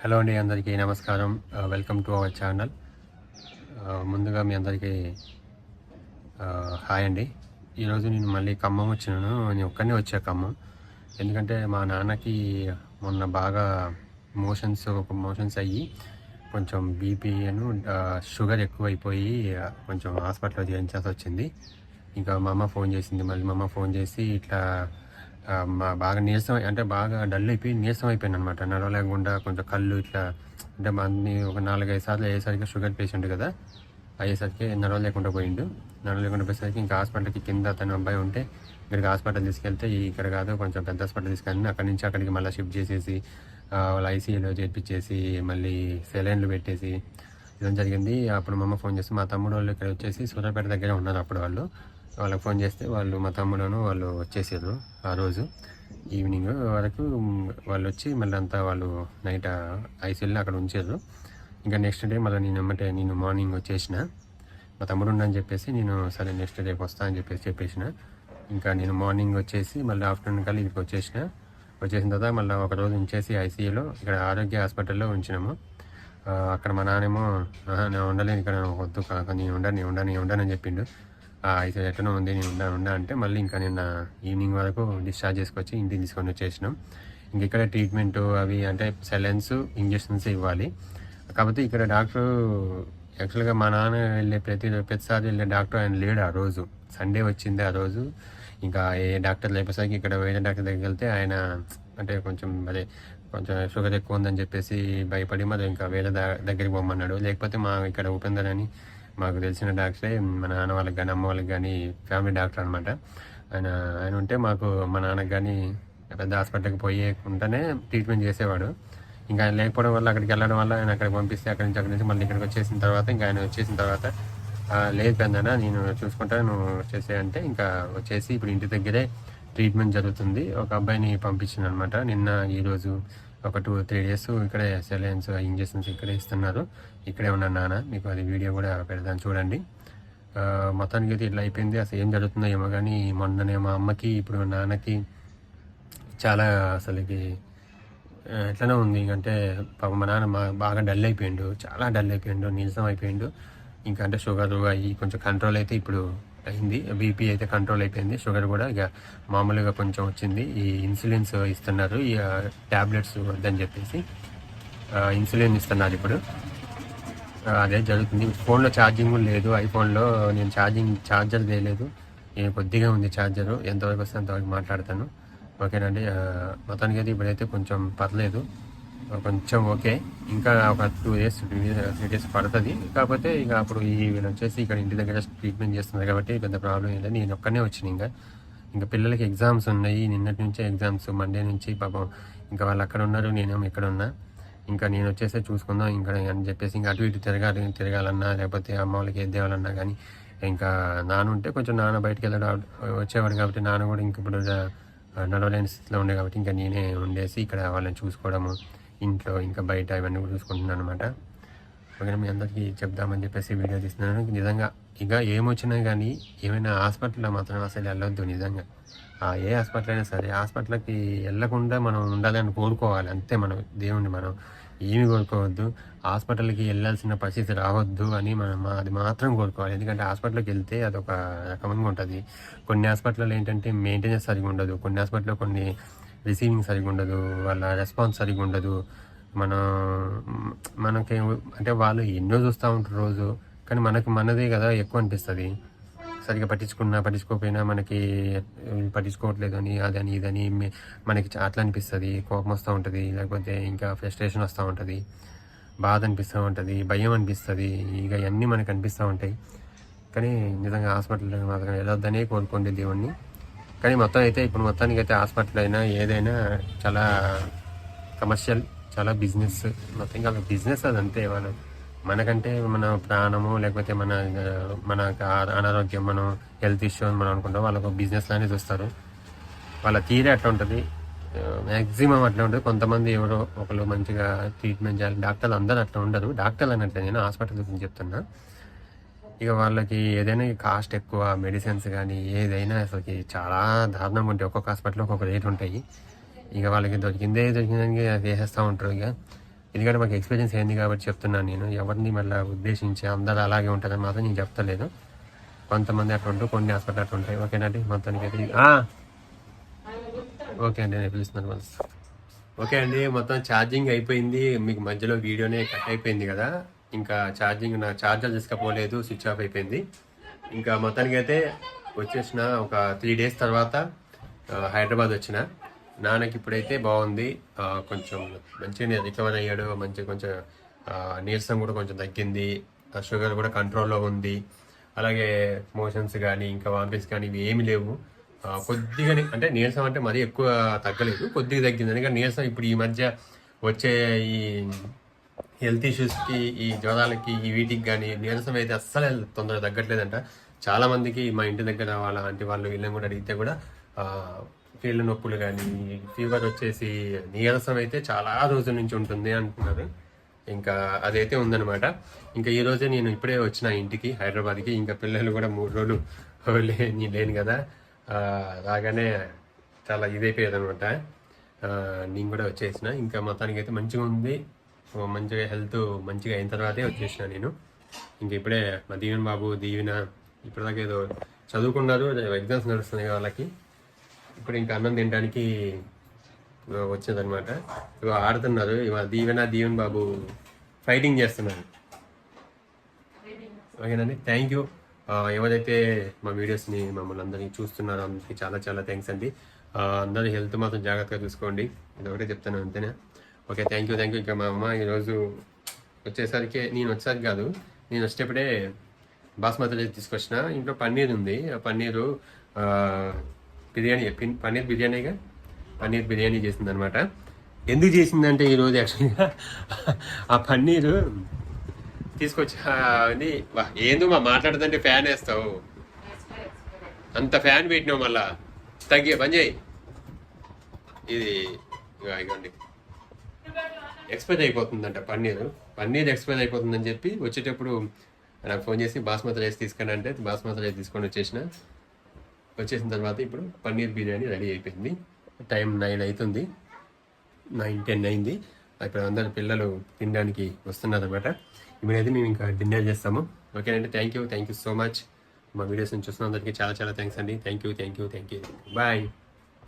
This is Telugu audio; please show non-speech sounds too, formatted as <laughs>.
హలో అండి అందరికీ నమస్కారం. Welcome to our channel. ముందుగా మీ అందరికీ హాయ్ అండి. ఈరోజు నేను మళ్ళీ ఖమ్మం వచ్చినాను. నేను ఒక్కనే వచ్చా ఖమ్మం. ఎందుకంటే మా నాన్నకి మొన్న బాగా మోషన్స్ మోషన్స్ అయ్యి కొంచెం బీపీను షుగర్ ఎక్కువైపోయి కొంచెం హాస్పిటల్లో చేయించాల్సి వచ్చింది. ఇంకా మా అమ్మ ఫోన్ చేసింది. మళ్ళీ మా అమ్మ ఫోన్ చేసి ఇట్లా బాగా నీరసం అంటే బాగా డల్ అయిపోయి నీరసం అయిపోయింది అనమాట నడవలేకుండా కొంచెం కళ్ళు ఇట్లా అంటే మంది ఒక నాలుగైదు సార్లు అయ్యేసరికి షుగర్ పేషెంట్ కదా. అయ్యేసరికి నడవలేకుండా పోయిండు. నడవలేకుండా పోయేసరికి ఇంకా హాస్పిటల్కి కింద తన అబ్బాయి ఉంటే ఇక్కడికి హాస్పిటల్ తీసుకెళ్తే ఇక్కడ కాదు కొంచెం పెద్ద హాస్పిటల్ తీసుకెళ్ళి అక్కడి నుంచి అక్కడికి మళ్ళీ షిఫ్ట్ చేసేసి వాళ్ళు వాళ్ళ ఐసీయూలో చేర్పించేసి మళ్ళీ సెలైన్లు పెట్టేసి ఇదని జరిగింది. అప్పుడు మా అమ్మ ఫోన్ చేసి మా తమ్ముడు వాళ్ళు ఇక్కడ వచ్చేసి సూర్యాపేట దగ్గర ఉన్నారు అప్పుడు వాళ్ళు. వాళ్ళకి ఫోన్ చేస్తే వాళ్ళు మా తమ్ముడను వాళ్ళు వచ్చేసారు ఆ రోజు ఈవినింగ్ వరకు వాళ్ళు వచ్చి మళ్ళీ అంతా వాళ్ళు నైట్ ఐసీయూలో అక్కడ ఉంచారు. ఇంకా నెక్స్ట్ డే మళ్ళీ నేను అమ్మటే నేను మార్నింగ్ వచ్చేసిన. మా తమ్ముడు ఉండని చెప్పేసి నేను సరే నెక్స్ట్ రేపు వస్తా అని చెప్పేసి చెప్పేసిన. ఇంకా నేను మార్నింగ్ వచ్చేసి మళ్ళీ ఆఫ్టర్నూన్ కల్లా ఇక్కడికి వచ్చేసిన. వచ్చేసిన తర్వాత మళ్ళీ ఒక రోజు ఉంచేసి ఐసీయూలో ఇక్కడ ఆరోగ్య హాస్పిటల్లో ఉంచినాము. అక్కడ మా నాన్నేమో నేను ఉండలేను ఇక్కడ వద్దు కాక నేను ఉండను నేను ఉండను నేను ఉండను అని చెప్పిండు. ఐదు అయితే ఉంది నేను ఉండా ఉండా అంటే మళ్ళీ ఇంకా నిన్న ఈవినింగ్ వరకు డిశ్చార్జ్ చేసుకొచ్చి ఇంటికి తీసుకొని వచ్చేసినాం. ఇంక ఇక్కడ ట్రీట్మెంట్ అవి అంటే సెలెన్స్ ఇంజెక్షన్స్ ఇవ్వాలి. కాకపోతే ఇక్కడ డాక్టర్ యాక్చువల్గా మా నాన్న వెళ్ళే ప్రతి ప్రతిసారి వెళ్ళే డాక్టర్ ఆయన లేడు ఆ రోజు. సండే వచ్చింది ఆ రోజు. ఇంకా ఏ డాక్టర్ లేపేసరికి ఇక్కడ వేరే డాక్టర్ దగ్గరికి వెళ్తే ఆయన అంటే కొంచెం అదే కొంచెం షుగర్ ఎక్కువ ఉందని చెప్పేసి భయపడి మరి ఇంకా వేరే దగ్గరికి పోమన్నాడు. లేకపోతే మా ఇక్కడ ఉపేందర్ అని మాకు తెలిసిన డాక్టరే మా నాన్న వాళ్ళకి కానీ అమ్మ వాళ్ళకి కానీ ఫ్యామిలీ డాక్టర్ అనమాట ఆయన ఆయన ఉంటే మాకు మా నాన్నకి కానీ పెద్ద హాస్పిటల్కి పోయేకుండానే ట్రీట్మెంట్ చేసేవాడు. ఇంకా ఆయన లేకపోవడం వల్ల అక్కడికి వెళ్ళడం వల్ల ఆయన అక్కడికి పంపిస్తే అక్కడి నుంచి అక్కడి నుంచి మళ్ళీ ఇక్కడికి వచ్చేసిన తర్వాత ఇంకా ఆయన వచ్చేసిన తర్వాత లేదు పెద్దనా నేను చూసుకుంటా నువ్వు వచ్చేసే అంటే ఇంకా వచ్చేసి ఇప్పుడు ఇంటి దగ్గరే ట్రీట్మెంట్ జరుగుతుంది. ఒక అబ్బాయిని పంపించిన అనమాట నిన్న ఈరోజు ఒక టూ త్రీ డేస్ ఇక్కడే సెలైన్స్ ఇంజెక్షన్స్ ఇక్కడే ఇస్తున్నారు. ఇక్కడే ఉన్నాను నాన్న మీకు అది వీడియో కూడా పెడతాను చూడండి. మొత్తానికి అయితే ఇట్లా అయిపోయింది. అసలు ఏం జరుగుతుందో ఏమో కానీ మొన్ననే మా అమ్మకి ఇప్పుడు నాన్నకి చాలా అసలుకి ఎట్లనే ఉంది. అంటే పాప మా నాన్న మా- బాగా డల్ అయిపోయిండు. చాలా డల్ అయిపోయిండు. నీరసం అయిపోయిండు. ఇంకా అంటే షుగర్ అయ్యి కొంచెం కంట్రోల్ అయితే ఇప్పుడు అయింది. బీపీ అయితే కంట్రోల్ అయిపోయింది. షుగర్ కూడా ఇక మామూలుగా కొంచెం వచ్చింది. ఈ ఇన్సులిన్స్ ఇస్తున్నారు. ఈ ట్యాబ్లెట్స్ వద్దని చెప్పేసి ఇన్సులిన్ ఇస్తున్నారు ఇప్పుడు. అదే జరుగుతుంది. ఫోన్లో ఛార్జింగ్ కూడా లేదు. ఐఫోన్లో నేను ఛార్జింగ్ ఛార్జర్ వేయలేదు నేను కొద్దిగా ఉంది ఛార్జరు ఎంతవరకు వస్తే అంతవరకు మాట్లాడతాను. ఓకేనండి. మొత్తానికి అయితే ఇప్పుడైతే కొంచెం పర్లేదు. కొంచెం ఓకే. ఇంకా ఒక టూ డేస్ త్రీ డేస్ పడుతుంది. కాకపోతే ఇక అప్పుడు ఈ వచ్చేసి ఇక్కడ ఇంటి దగ్గర ట్రీట్మెంట్ చేస్తున్నారు కాబట్టి పెద్ద ప్రాబ్లం లేదు. నేను ఒక్కనే వచ్చిన ఇంకా. ఇంకా పిల్లలకి ఎగ్జామ్స్ ఉన్నాయి. నిన్నటి నుంచే ఎగ్జామ్స్ మండే నుంచి పాపం ఇంకా వాళ్ళు అక్కడ ఉన్నారు నేనేమో ఇక్కడ ఉన్నా. ఇంకా నేను వచ్చేసి చూసుకుందాం ఇంకా అని చెప్పేసి ఇంకా అటు ఇటు తిరగాలి తిరగాలన్నా లేకపోతే అమ్మ వాళ్ళకి ఏది తేవాలన్నా కానీ ఇంకా నాన్న ఉంటే కొంచెం నాన్న బయటికి వెళ్ళడం వచ్చేవాడు కాబట్టి నాన్న కూడా ఇంక ఇప్పుడు నడవలేని స్థితిలో ఉండే కాబట్టి ఇంకా నేనే ఉండేసి ఇక్కడ వాళ్ళని చూసుకోవడము ఇంట్లో ఇంకా బయట ఇవన్నీ కూడా చూసుకుంటున్నాను అనమాట ఓకేనా మీ అందరికీ చెప్దామని చెప్పేసి వీడియో తీస్తున్నాను. నిజంగా ఇక ఏమొచ్చినా కానీ ఏమైనా హాస్పిటల్లో మాత్రం అసలు వెళ్ళొద్దు నిజంగా. ఆ ఏ హాస్పిటల్ అయినా సరే హాస్పిటల్కి వెళ్ళకుండా మనం ఉండాలని కోరుకోవాలి. అంతే మనం దేవుణ్ణి మనం ఏమి కోరుకోవద్దు. హాస్పిటల్కి వెళ్ళాల్సిన పరిస్థితి రావద్దు అని మనం అది మాత్రం కోరుకోవాలి. ఎందుకంటే హాస్పిటల్కి వెళ్తే అదొక రకంగా ఉంటుంది. కొన్ని హాస్పిటల్లో ఏంటంటే మెయింటెనెన్స్ సరిగా ఉండదు. కొన్ని హాస్పిటల్లో కొన్ని రిసీవింగ్ సరిగా ఉండదు. వాళ్ళ రెస్పాన్స్ సరిగా ఉండదు. మనం మనకి అంటే వాళ్ళు ఎన్నో చూస్తూ ఉంటారు రోజు. కానీ మనకు మనదే కదా ఎక్కువ అనిపిస్తుంది. సరిగా పట్టించుకున్నా పట్టించుకోకపోయినా మనకి పట్టించుకోవట్లేదు అని అదని ఇదని మనకి అట్లా అనిపిస్తుంది. కోపం వస్తూ ఉంటుంది. లేకపోతే ఇంకా ఫ్రస్ట్రేషన్ వస్తూ ఉంటుంది. బాధ అనిపిస్తూ ఉంటుంది. భయం అనిపిస్తుంది. ఇక ఇవన్నీ మనకు అనిపిస్తూ ఉంటాయి. కానీ నిజంగా హాస్పిటల్ మాత్రం వెళ్ళొద్దనే కోరుకోండి దేవుణ్ణి. కానీ మొత్తం అయితే ఇప్పుడు మొత్తానికి అయితే హాస్పిటల్ అయినా ఏదైనా చాలా కమర్షియల్ చాలా బిజినెస్ మొత్తం ఇంకా బిజినెస్ అది అంతే వాళ్ళు మనకంటే మన ప్రాణము లేకపోతే మన మన అనారోగ్యం మనం హెల్త్ ఇష్యూ అని మనం అనుకుంటాం. వాళ్ళకు బిజినెస్ లానే చూస్తారు. వాళ్ళ తీరే అట్లా ఉంటుంది. మ్యాక్సిమం అట్లా ఉంటుంది. కొంతమంది ఎవరో ఒకరు మంచిగా ట్రీట్మెంట్ చేయాలి. డాక్టర్లు అందరూ అట్లా ఉండరు. డాక్టర్లు అన్నట్లే. నేను హాస్పిటల్ గురించి చెప్తున్నా. ఇక వాళ్ళకి ఏదైనా కాస్ట్ ఎక్కువ మెడిసిన్స్ కానీ ఏదైనా అసలుకి చాలా దారుణంగా ఉంటాయి. ఒక్కొక్క హాస్పిటల్లో ఒక్కొక్క రేట్ ఉంటాయి. ఇక వాళ్ళకి దొరికిందే దొరికిందని వేసేస్తూ ఉంటారు ఇక. ఎందుకంటే మాకు ఎక్స్పీరియన్స్ అయింది కాబట్టి చెప్తున్నాను నేను. ఎవరిని మళ్ళీ ఉద్దేశించి అందరూ అలాగే ఉంటుందని మాత్రం నేను చెప్తలేదు. కొంతమంది అట్లా ఉంటారు కొన్ని హాస్పిటల్ అట్లా ఉంటాయి. ఓకేనండి మొత్తానికి అయితే ఓకే అండి నేను పిలుస్తున్నాను మళ్ళీ. ఓకే అండి మొత్తం ఛార్జింగ్ అయిపోయింది. మీకు మధ్యలో వీడియోనే కట్ అయిపోయింది కదా. ఇంకా ఛార్జింగ్ నా ఛార్జర్ తీసుకపోలేదు స్విచ్ ఆఫ్ అయిపోయింది. ఇంకా మొత్తానికి అయితే వచ్చేసిన ఒక త్రీ డేస్ తర్వాత హైదరాబాద్ వచ్చిన. నాన్నకి ఇప్పుడైతే బాగుంది కొంచెం మంచిగా రికవర్ అయ్యాడు. మంచిగా కొంచెం నీరసం కూడా కొంచెం తగ్గింది. షుగర్ కూడా కంట్రోల్లో ఉంది. అలాగే మోషన్స్ కానీ ఇంకా వామిటింగ్స్ కానీ ఇవి ఏమి లేవు. కొద్దిగా అంటే నీరసం అంటే మరీ ఎక్కువ తగ్గలేదు. కొద్దిగా తగ్గింది. ఎందుకంటే నీరసం ఇప్పుడు ఈ మధ్య వచ్చే ఈ హెల్త్ ఇష్యూస్కి ఈ జ్వరాలకి ఈ వీటికి కానీ నీరసం అయితే అస్సలు తొందరగా తగ్గట్లేదంట. చాలామందికి మా ఇంటి దగ్గర వాళ్ళ ఆంటీ వాళ్ళు వీళ్ళని కూడా అడిగితే కూడా కీళ్ళ నొప్పులు కానీ ఫీవర్ వచ్చేసి నీరసం అయితే చాలా రోజుల నుంచి ఉంటుంది అంటున్నారు. ఇంకా అదైతే ఉందన్నమాట. ఇంకా ఈ రోజే నేను ఇప్పుడే వచ్చిన ఇంటికి హైదరాబాద్కి. ఇంకా పిల్లలు కూడా మూడు రోజులు <laughs> లేని నేను లేను కదా. రాగానే చాలా ఇదైపోయేది అనమాట నేను కూడా వచ్చేసిన. ఇంకా మొత్తానికి అయితే మంచిగా ఉంది. మంచిగా హెల్త్ మంచిగా అయిన తర్వాతే వచ్చేసిన నేను. ఇంక ఇప్పుడే మా దీవెన్ బాబు దీవెన ఇప్పటిదాకా ఏదో చదువుకున్నారు ఎగ్జామ్స్ నడుస్తున్నాయి వాళ్ళకి. ఇప్పుడు ఇంకా అన్నం తినడానికి వచ్చిందనమాట ఇగో ఆడుతున్నారు. ఇవాళ దీవెన దీవెన్ బాబు ఫైటింగ్ చేస్తున్నారు. ఓకేనండి? థ్యాంక్ యూ ఎవరైతే మా వీడియోస్ని మమ్మల్ని అందరినీ చూస్తున్నారో అందరికీ చాలా చాలా థ్యాంక్స్ అండి. ఆ, అందరూ హెల్త్ మాత్రం జాగ్రత్తగా చూసుకోండి. ఇది ఒకటే చెప్తాను అంతేనా? Okay thank you thank you ఇంకా మా అమ్మ ఈరోజు వచ్చేసరికి నేను వచ్చేసరికి కాదు నేను వచ్చేటప్పుడే బాస్మతి రైస్ తీసుకొచ్చిన. ఇంట్లో పన్నీర్ ఉంది. ఆ పన్నీరు బిర్యానీ పిన్- పన్నీర్ బిర్యానీగా పన్నీర్ బిర్యానీ చేసిందనమాట ఎందుకు చేసిందంటే ఈరోజు యాక్చువల్గా ఆ పన్నీరు తీసుకొచ్చి ఆ, ఏందో మా మాట్లాడుతుంటే ఫ్యాన్ వేస్తావు. అంత ఫ్యాన్ పెట్టినావు మళ్ళా. తగ్గి పని చేయి. ఇది ఇవ్వండి ఎక్స్పైర్ అయిపోతుందంట పన్నీరు. పన్నీర్ ఎక్స్పైర్ అయిపోతుందని చెప్పి వచ్చేటప్పుడు నాకు ఫోన్ చేసి బాస్మతి రైస్ తీసుకుని అంటే బాస్మతి రైస్ తీసుకొని వచ్చేసిన. వచ్చేసిన తర్వాత ఇప్పుడు పన్నీర్ బిర్యానీ రెడీ అయిపోయింది. టైం నైన్ అవుతుంది. నైన్ టెన్ అయింది. ఇప్పుడు అందరు పిల్లలు తినడానికి వస్తున్నారు అనమాట ఇప్పుడైతే మేము ఇంకా డిన్నర్ చేస్తాము. ఓకేనండి thank you thank you so much మా వీడియోస్ని చూస్తున్న అందరికీ చాలా చాలా థ్యాంక్స్ అండి. Thank you thank you thank you bye